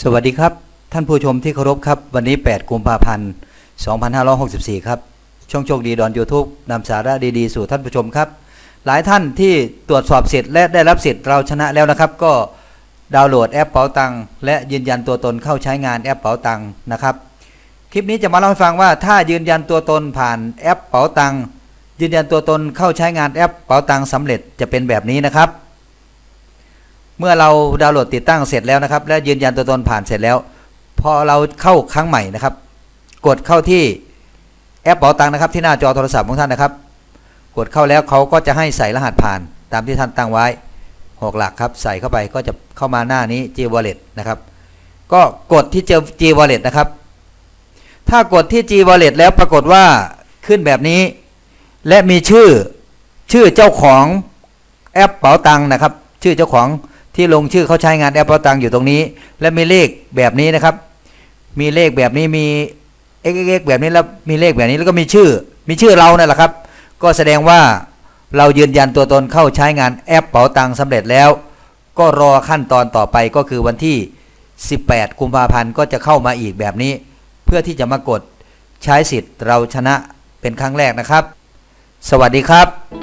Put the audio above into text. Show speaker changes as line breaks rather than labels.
สวัสดีครับ ท่านผู้ชมที่เคารพครับ วันนี้ 8 กุมภาพันธ์ 2564 ครับ ช่องโชคดีดอน YouTube นำสาระดีๆ สู่ท่านผู้ชมครับ หลายท่านที่ตรวจสอบเสร็จและได้รับสิทธิ์เราชนะแล้วนะครับ ก็ดาวน์โหลดแอปเป๋าตังและยืนยันตัวตนเข้าใช้งานแอปเป๋าตังนะครับ คลิปนี้จะมาเล่าให้ฟังว่าถ้ายืนยันตัวตนผ่านแอปเป๋าตังยืนยันตัวตนเข้าใช้งานแอปเป๋าตังสำเร็จจะเป็นแบบนี้นะครับ เมื่อเราดาวน์โหลดติดตั้งเสร็จแล้วนะครับ และยืนยันตัวตนผ่านเสร็จแล้ว พอเราเข้าครั้งใหม่นะครับ กดเข้าที่แอปเป๋าตังนะครับ ที่หน้าจอโทรศัพท์ของท่านนะครับ กดเข้าแล้วเขาก็จะให้ใส่รหัสผ่าน ตามที่ท่านตั้งไว้หกหลักครับ ใส่เข้าไปก็จะเข้ามาหน้านี้ G Wallet นะครับ ก็กดที่เจอ G Wallet นะครับ ถ้ากดที่ G Wallet แล้วปรากฏว่าขึ้นแบบนี้ และมีชื่อชื่อเจ้าของแอปเป๋าตังนะครับ ชื่อเจ้าของ ที่ลงชื่อเขาใช้งานแอปเป๋าตังอยู่ตรงนี้ และมีเลขแบบนี้นะครับ มีเลขแบบนี้มี x x x แบบนี้แล้วมีเลขแบบนี้แล้วก็มีชื่อ มีชื่อเรานั่นแหละครับ ก็แสดงว่าเรายืนยันตัวตนเข้าใช้งานแอปเป๋าตังสำเร็จแล้ว ก็รอขั้นตอนต่อไปก็คือวันที่ 18 กุมภาพันธ์ก็จะเข้ามาอีกแบบนี้ เพื่อที่จะมากดใช้สิทธิ์เราชนะเป็นครั้งแรกนะครับ สวัสดีครับ